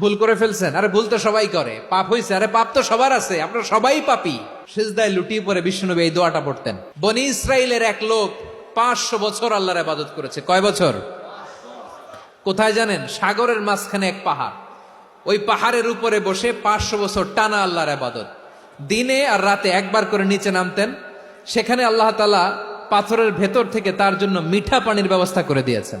ভুল করে ফেলছেন। আরে ভুল তো সবাই করে। পাপ হয়েছে আরে পাপ তো সবার আছে। আমরা সবাই পাপি। সেজদায় লুটিয়ে পরে বিষ্ণুনবী এই দোয়াটা পড়তেন। বনি ইসরায়েলের এক লোক পাঁচশো বছর আল্লাহর আবাদত করেছে। কয় বছর? কোথায় জানেন? সাগরের মাঝখানে এক পাহাড়। ওই পাহাড়ের উপরে বসে পাঁচশো বছর টানা আল্লাহর আবাদত দিনে আর রাতে একবার করে নিচে নামতেন। সেখানে আল্লাহ তালা পাথরের ভেতর থেকে তার জন্য মিঠা পানির ব্যবস্থা করে দিয়েছেন।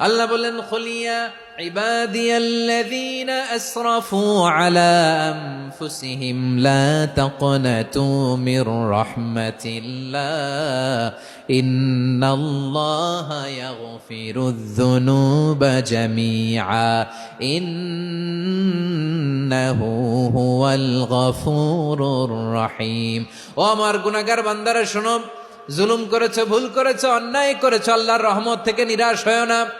আল্লাহ বলেন, খলিয়া ইবাদিয়াল্লাযীনা আসরাফু আলা আনফুসিহিম, লা তাকনাতু মির রাহমাতিল্লাহ। ইন্নাল্লাহা ইয়াগফিরুয-যুনুবা জামিআ। ইন্নাহু হুয়াল গফুরুর রহিম। ও আমার গুনাহগার বান্দারা, শোনো, জুলুম করেছ, ভুল করেছ, অন্যায় করেছ, আল্লাহর রহমত থেকে নিরাশ হয় না।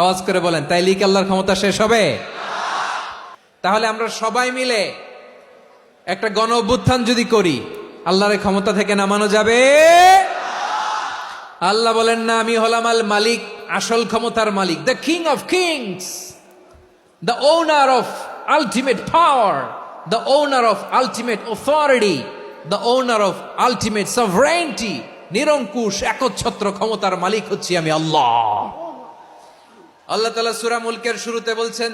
আওয়াজ করে বলেন তাইলে কি আল্লাহর ক্ষমতা শেষ হবে? তাহলে আমরা সবাই মিলে একটা গণ অভ্যুত্থান যদি করি আল্লাহর এই ক্ষমতা থেকে নামানো যাবে? আল্লাহ বলেন না আমি হলাম আল মালিক আসল ক্ষমতার মালিক the king of kings the owner of ultimate power, the owner of ultimate authority, the owner of ultimate sovereignty, নিরঙ্কুশ একচ্ছত্র ক্ষমতার মালিক হচ্ছি আমি আল্লাহ। আল্লাহ তালা সুরা মুলকের শুরুতে বলছেন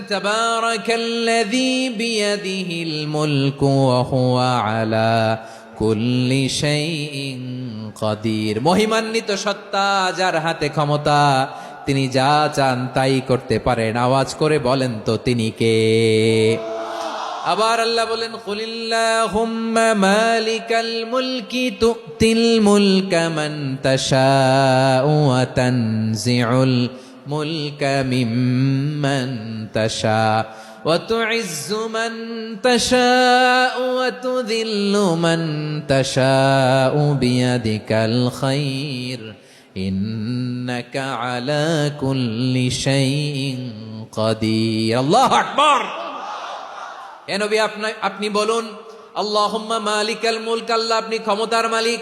আলা মহিমান্বিত সত্তা যার হাতে ক্ষমতা, তিনি যা চান তাই করতে পারেন। আওয়াজ করে বলেন তো, তিনি কে? আবার আল্লাহ বলেন, কুলিল্লাহুম্মা মালিকাল মুলকা মিম্মান তাশা وتعز من تشاء وتذل من تشاء بيدك الخير إنك على كل شيء قدير الله أكبر এ নবী আপনি আপনি বলুন আল্লাহুম্মা মালিকাল মুলক আল্লাহ আপনি ক্ষমতার মালিক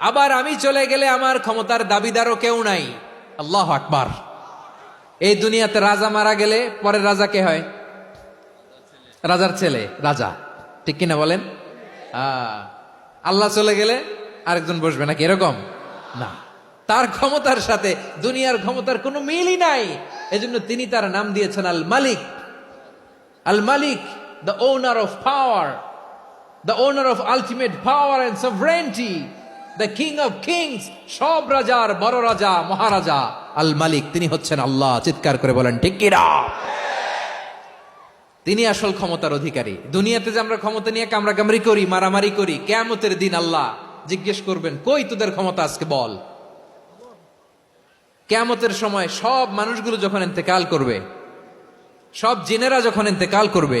আবার আমি চলে গেলে আমার ক্ষমতার দাবিদারও কেউ নাই। আল্লাহ আকবার। এই দুনিয়াতে রাজা মারা গেলে পরে রাজা কে হয়? রাজার ছেলে, রাজা। ঠিক কিনা বলেন? আল্লাহ চলে গেলে আরেকজন বসবে নাকি এরকম? না। তার ক্ষমতার সাথে দুনিয়ার ক্ষমতার কোনো মিলই নাই। এজন্য তিনি তার নাম দিয়েছেন আল মালিক আল মালিক the owner of power the owner of ultimate power and sovereignty the king of kings সব রাজার বড় রাজা, মহারাজা আল মালিক তিনি হচ্ছেন আল্লাহ। চিৎকার করে বলেন, ঠিক কিরা তিনি আসল ক্ষমতার অধিকারী। দুনিয়াতে যে আমরা ক্ষমতা নিয়ে কামড়াকামড়ি করি, মারামারি করি, কেয়ামতের দিন আল্লাহ জিজ্ঞেস করবেন, কই তোদের ক্ষমতা আজকে বল? কেয়ামতের সময় সব মানুষগুলো যখন ইন্তেকাল করবে, সব জিনেরা যখন ইন্তেকাল করবে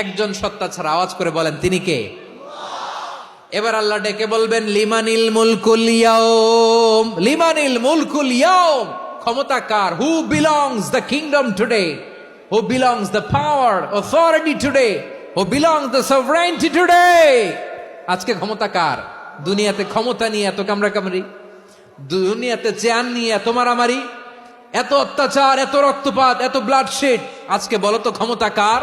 একজন সত্তা ছাড়া আওয়াজ করে বলেন, তিনি কে? এবার আল্লাহ ডেকে বলবেন, লিমানিল মুলকুল লিমানিল মুলকুল ক্ষমতা কার? Who belongs the kingdom today who belongs the power authority today who belongs the sovereignty today আজকে ক্ষমতা কার? দুনিয়াতে ক্ষমতা নিয়ে এত কামড়া কামড়ি দুনিয়াতে চেয়ার নিয়ে এত মারামারি? এত অত্যাচার, এত রক্তপাত, এত ব্লাড শেড আজকে বলো তো ক্ষমতা কার?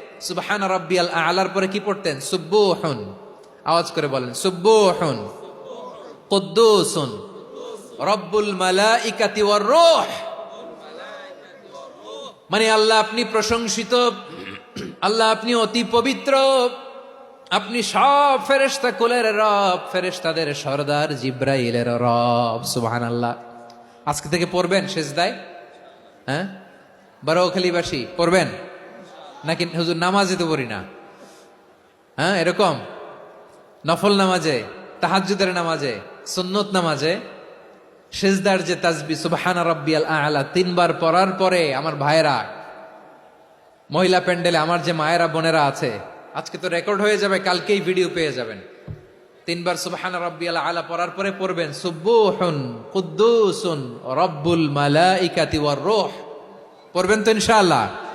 সুবহান রাব্বিয়াল আলার পরে কি পড়তেন? সুব্বুহুন আওয়াজ করে বলেন সুব্বুহুন কুদ্দুসুন। রব্বুল মালাইকাতি ওয়ার রূহ। মানে আল্লাহ আপনি প্রশংসিত, আল্লাহ আপনি অতি পবিত্র। আপনি সব ফেরেশতা কুলের রব, ফেরেশতাদের সর্দার জিব্রাইলের রব সুবহান আল্লাহ আজকে থেকে পড়বেন শেষ দায় হ্যাঁ? বারোখালীবাসী, পড়বেন? নাকি হুজুর নামাজে তো পড়ি না? হ্যাঁ এরকম? নফল নামাজে, তাহাজ্জুদের নামাজে, সুন্নত নামাজে, সেজদার যে তাজবি, সুবহানা রাব্বিয়াল আলা, তিনবার পড়ার পরে আমার ভাইয়েরা, মহিলা প্যান্ডেলে আমার যে মায়েরা, বোনেরা আছে, আজকে তো রেকর্ড হয়ে যাবে, কালকেই ভিডিও পেয়ে যাবেন। তিনবার সুবহান রাব্বিয়াল আলা পড়ার পরে পড়বেন সুব্বুহুন কুদ্দুসুন, রব্বুল মালাইকাতি ওয়ার রূহ। পড়বেন তো ইনশাআল্লাহ।